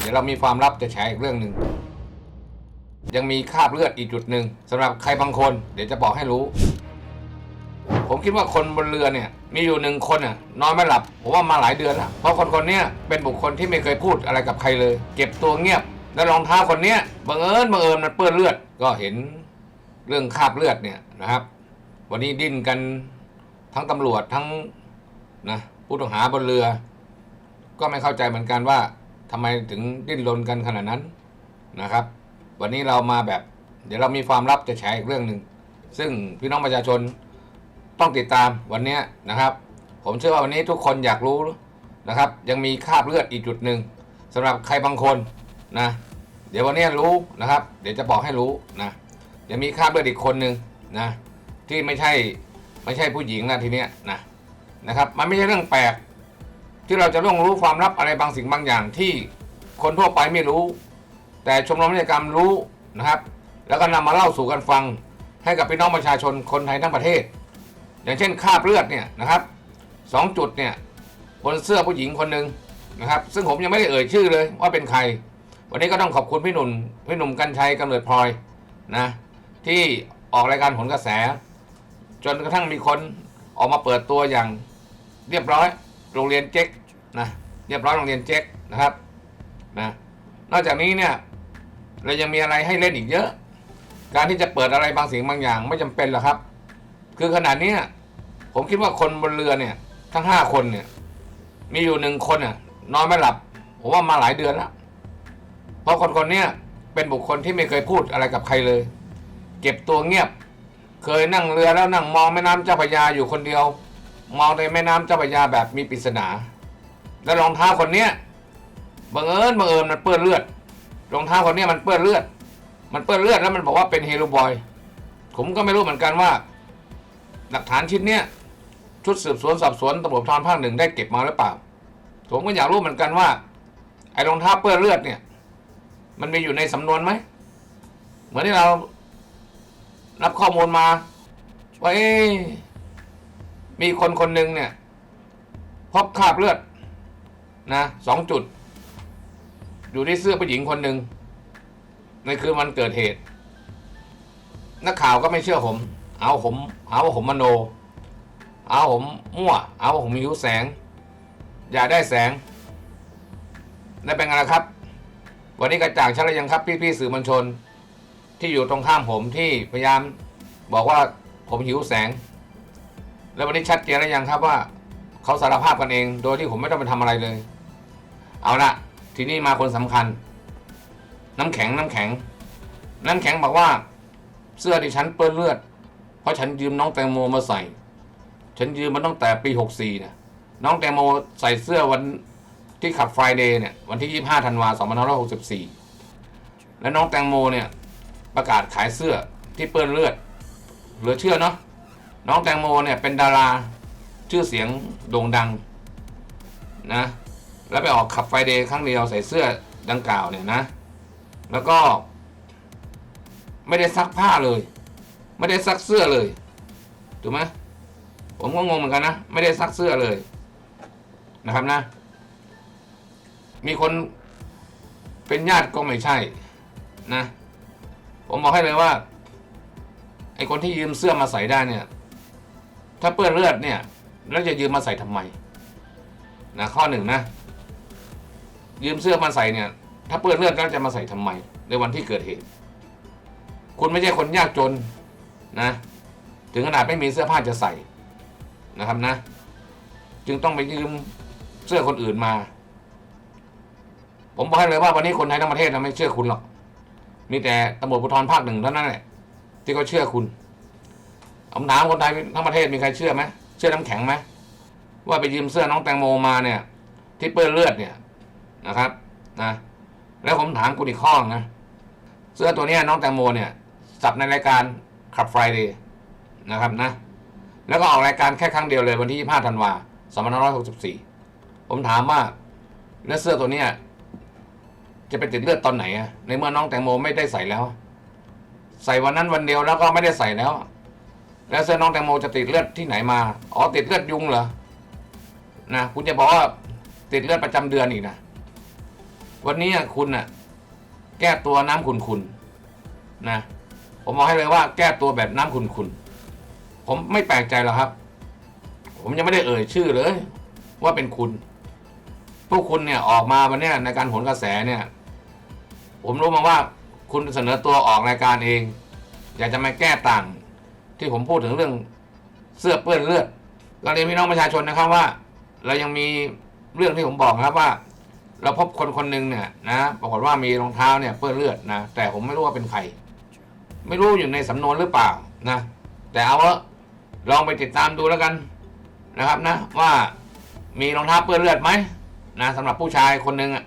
เดี๋ยวเรามีความลับจะแชร์อีกเรื่องหนึ่งยังมีคราบเลือดอีกจุดหนึ่งสำหรับใครบางคน เดี๋ยวจะบอกให้รู้ ผมคิดว่าคนบนเรือเนี่ย มีอยู่หนึ่งคนอะนอนไม่หลับผมว่ามาหลายเดือนแล้วเพราะคนคนนี้เป็นบุคคลที่ไม่เคยพูดอะไรกับใครเลย เก็บตัวเงียบ แล้วรองเท้าคนเนี้บังเอิญบังเอิญมันเปื้อนเลือด ก็เห็นเรื่องคราบเลือดเนี่ยนะครับ วันนี้ดิ้นกันทั้งตำรวจทั้งนะผู้ต้องหาบนเรือ ก็ไม่เข้าใจเหมือนกันว่า ทำไมถึงดิ้นรนกันขนาดนั้นนะครับ วันนี้เรามาแบบ เดี๋ยวเรามีความลับจะแชร์อีกเรื่องหนึ่งซึ่งพี่น้องประชาชนต้องติดตามวันนี้นะครับ ผมเชื่อว่าวันนี้ทุกคนอยากรู้นะครับ ยังมีคราบเลือดอีกจุดหนึ่งสำหรับใครบางคนนะเดี๋ยววันนี้รู้นะครับ เดี๋ยวจะบอกให้รู้นะยังมีคราบเลือดอีกคนหนึ่งนะที่ไม่ใช่ไม่ใช่ผู้หญิงนะทีเนี้ยนะนะครับ มันไม่ใช่เรื่องแปลก ที่เราจะต้องรู้ความลับอะไรบางสิ่งบางอย่างที่คนทั่วไปไม่รู้ แต่ชมรมนิติกรรมรู้นะครับ แล้วก็นำมาเล่าสู่กันฟังให้กับพี่น้องประชาชนคนไทยทั้งประเทศ อย่างเช่นคราบเลือดเนี่ยนะครับสองจุดเนี่ยบนเสื้อผู้หญิงคนหนึ่งนะครับ ซึ่งผมยังไม่ได้เอ่ยชื่อเลยว่าเป็นใคร วันนี้ก็ต้องขอบคุณพี่หนุ่มพี่หนุ่มกัญชัยกำเนิดพลอยนะที่ออกรายการผลกระแส จนกระทั่งมีคนออกมาเปิดตัวอย่างเรียบร้อย โรงเรียนเจ๊ก นะเรียบร้อยโรงเรียนเจ๊กนะครับนะนอกจากนี้เนี่ยเรายังมีอะไรให้เล่นอีกเยอะ การที่จะเปิดอะไรบางสิ่งบางอย่างไม่จำเป็นหรอกครับ คือขนาดนี้ผมคิดว่าคนบนเรือเนี่ย ทั้งห้าคนเนี่ย มีอยู่หนึ่งคนน่ะนอนไม่หลับ ผมว่ามาหลายเดือนแล้วเพราะคนคนนี้เป็นบุคคลที่ไม่เคยพูดอะไรกับใครเลย เก็บตัวเงียบ เคยนั่งเรือแล้วนั่งมองแม่น้ำเจ้าพระยาอยู่คนเดียว มองในแม่น้ำเจ้าพระยาแบบมีปริศนา แล้วรองเท้าคนเนี้ยบังเอิญบังเอิญมันเปื้อนเลือด รองเท้าคนเนี้ยมันเปื้อนเลือด มันเปื้อนเลือดแล้วมันบอกว่าเป็นเฮโรบอย ผมก็ไม่รู้เหมือนกันว่า หลักฐานชิ้นเนี้ยชุดสืบสวนสอบสวนตำรวจทรภาคหนึ่งได้เก็บมาหรือเปล่า ผมก็อยากรู้เหมือนกันว่า ไอ้รองเท้าเปื้อนเลือดเนี่ย มันมีอยู่ในสำนวนไหมเหมือนที่เรารับข้อมูลมาว่ามีคนคนหนึ่งเนี่ยพบคราบเลือด นะสองจุด อยู่ที่เสื้อผู้หญิงคนหนึ่งในคืนวันเกิดเหตุ นักข่าวก็ไม่เชื่อผม เอาผมหาว่าผมมโน เอาผมมั่ว เอาว่าผมมีหิวแสง อย่าได้แสงได้เป็นไงล่ะครับ วันนี้กระจ่างชัดแล้วยังครับ พี่ๆสื่อมวลชน ที่อยู่ตรงข้ามผมที่พยายามบอกว่าผมหิวแสง แล้ววันนี้ชัดเจนแล้วยังครับว่าเขาสารภาพกันเอง โดยที่ผมไม่ต้องไปทำอะไรเลย เอาละทีนี้มาคนสำคัญ น้ำแข็งน้ำแข็ง น้ำแข็งบอกว่า เสื้อที่ฉันเปื้อนเลือด เพราะฉันยืมน้องแตงโมมาใส่ ฉันยืมมาตั้งแต่ปีหกสี่นะน้องแตงโมใส่เสื้อวันที่ขับไฟเดย์เนี่ยวันที่ยี่ห้าธันวาสองพันห้าร้อยหกสิบสี่และน้องแตงโมเนี่ยประกาศขายเสื้อที่เปื้อนเลือดเหลือเชื่อเนาะน้องแตงโมเนี่ยเป็นดาราชื่อเสียงโด่งดังนะ แล้วไปออกขับไฟเดย์ครั้งเดียวใส่เสื้อดังกล่าวเนี่ยนะ แล้วก็ ไม่ได้ซักผ้าเลย ไม่ได้ซักเสื้อเลยถูกไหมผมก็งงเหมือนกันนะ ไม่ได้ซักเสื้อเลยนะครับนะ มีคนเป็นญาติก็ไม่ใช่นะ ผมบอกให้เลยว่าไอคนที่ยืมเสื้อมาใส่ได้เนี่ย ถ้าเปื้อนเลือดเนี่ย แล้วจะยืมมาใส่ทำไมนะข้อหนึ่งนะ ยืมเสื้อมาใส่เนี่ย ถ้าเปื้อนเลือดแล้วจะมาใส่ทำไม ในวันที่เกิดเหตุ คุณไม่ใช่คนยากจนนะ ถึงขนาดไม่มีเสื้อผ้าจะใส่นะครับนะ จึงต้องไปยืมเสื้อคนอื่นมา ผมบอกให้เลยว่าวันนี้คนไทยทั้งประเทศนะไม่เชื่อคุณหรอก มีแต่ตำรวจภูธรภาคหนึ่งเท่านั้นแหละที่เขาเชื่อคุณผมถามคนไทยทั้งประเทศมีใครเชื่อไหมเชื่อน้ำแข็งไหมว่าไปยืมเสื้อน้องแตงโมมาเนี่ย ที่เปื้อนเลือดเนี่ย นะครับนะแล้วผมถามคุณอีกข้อนะเสื้อตัวนี้น้องแตงโมเนี่ยสับในรายการขับไฟเดย์นะครับนะแล้วก็ออกรายการแค่ครั้งเดียวเลยวันที่ 25 ธันวา2564 ผมถามว่าแล้วเสื้อตัวเนี้ยจะไปติดเลือดตอนไหนอะในเมื่อน้องแตงโมไม่ได้ใส่แล้ว ใส่วันนั้นวันเดียวแล้วก็ไม่ได้ใส่แล้ว แล้วเสื้อน้องแตงโมจะติดเลือดที่ไหนมา อ๋อติดเลือดยุงเหรอนะคุณจะบอกว่าติดเลือดประจำเดือนอีกนะ วันนี้คุณน่ะแก้ตัวน้ำขุนๆนะ ผมบอกให้เลยว่า แก้ตัวแบบน้ำขุนๆผมไม่แปลกใจหรอกครับ ผมยังไม่ได้เอ่ยชื่อเลย ว่าเป็นคุณ พวกคุณเนี่ยออกมาวันนี้ในการหนกระแสเนี่ย ผมรู้มาว่าคุณเสนอตัวออกรายการเอง อยากจะมาแก้ต่าง ที่ผมพูดถึงเรื่องเสื้อเปื้อนเลือดก็เรียนพี่น้องประชาชนนะครับว่า เรายังมีเรื่องที่ผมบอกครับว่า เราพบคนคนหนึ่งเนี่ยนะปรากฏว่ามีรองเท้าเนี่ยเปื้อนเลือดนะแต่ผมไม่รู้ว่าเป็นใคร ไม่รู้อยู่ในสำนวนหรือเปล่านะ แต่เอาว่าลองไปติดตามดูแล้วกันนะครับนะว่ามีรองเท้าเปื้อนเลือดไหมนะสำหรับผู้ชายคนหนึ่งอะ